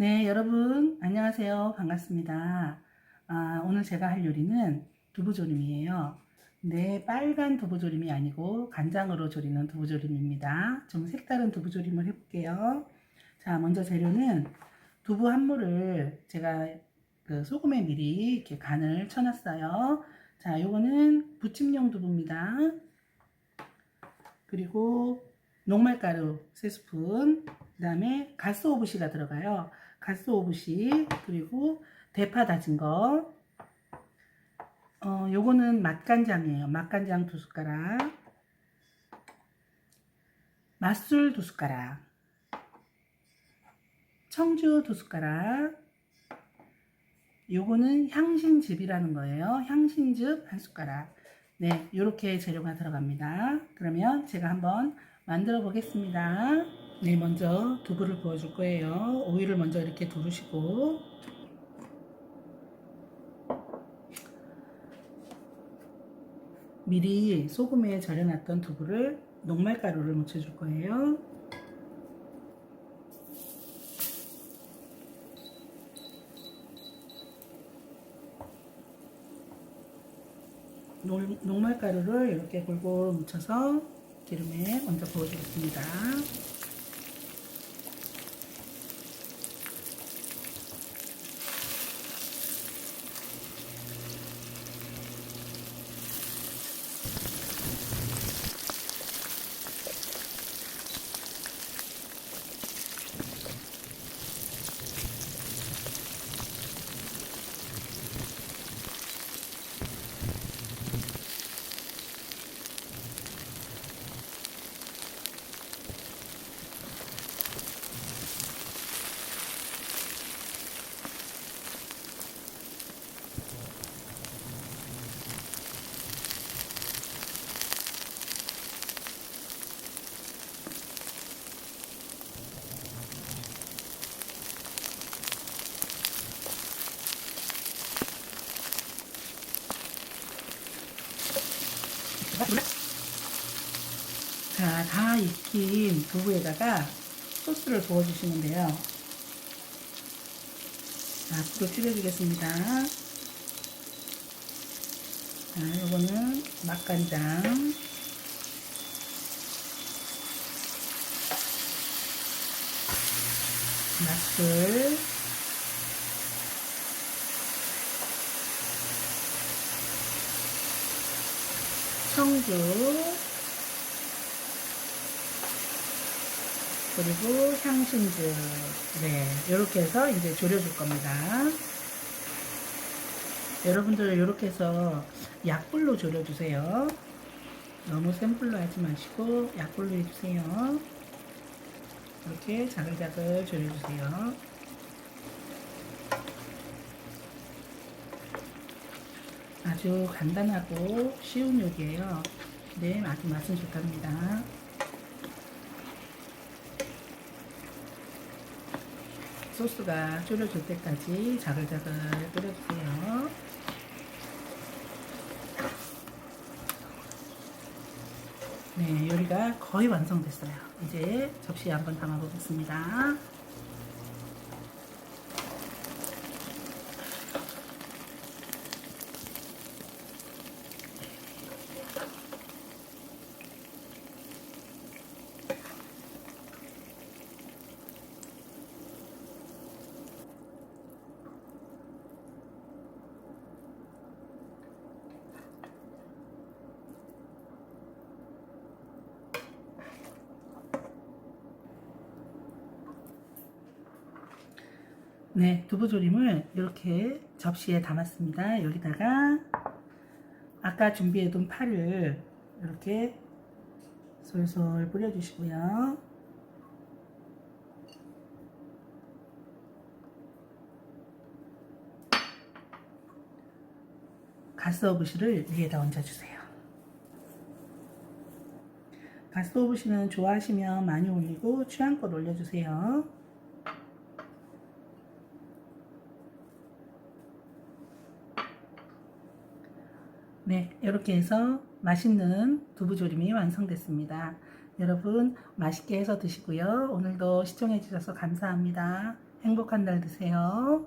네, 여러분, 안녕하세요. 반갑습니다. 아, 오늘 제가 할 요리는 두부조림이에요. 네, 빨간 두부조림이 아니고 간장으로 조리는 두부조림입니다. 좀 색다른 두부조림을 해볼게요. 자, 먼저 재료는 두부 한 무를 제가 그 소금에 미리 이렇게 간을 쳐놨어요. 자, 요거는 부침용 두부입니다. 그리고 녹말가루 3스푼, 그 다음에 가스오브시가 들어가요. 가스 오브시, 그리고 대파 다진 거. 어, 요거는 맛간장이에요. 맛간장 두 숟가락. 맛술 두 숟가락. 청주 두 숟가락. 요거는 향신즙이라는 거예요. 향신즙 한 숟가락. 네, 요렇게 재료가 들어갑니다. 그러면 제가 한번 만들어 보겠습니다. 네, 먼저 두부를 부어줄 거예요. 오일을 먼저 이렇게 두르시고 미리 소금에 절여놨던 두부를 녹말가루를 묻혀줄 거예요. 녹, 녹말가루를 이렇게 골고루 묻혀서 기름에 먼저 부어주겠습니다. 자, 다 익힌 두부에다가 소스를 부어주시면 돼요. 자, 불을 줄여주겠습니다. 자, 요거는 맛간장. 맛술. 청주. 그리고 향신즙. 네, 이렇게 해서 이제 졸여줄 겁니다. 여러분들 이렇게 해서 약불로 졸여주세요. 너무 센 불로 하지 마시고 약불로 해주세요. 이렇게 자글자글 졸여주세요. 아주 간단하고 쉬운 요리예요. 네, 아주 맛은 좋답니다. 소스가 졸여질 때까지 자글자글 끓여주세요. 네, 요리가 거의 완성됐어요. 이제 접시에 한번 담아보겠습니다. 네, 두부조림을 이렇게 접시에 담았습니다. 여기다가 아까 준비해둔 파를 이렇게 솔솔 뿌려주시고요. 가스오브시를 위에다 얹어주세요. 가스오브시는 좋아하시면 많이 올리고 취향껏 올려주세요. 네, 이렇게 해서 맛있는 두부조림이 완성됐습니다. 여러분 맛있게 해서 드시고요. 오늘도 시청해 주셔서 감사합니다. 행복한 날 되세요.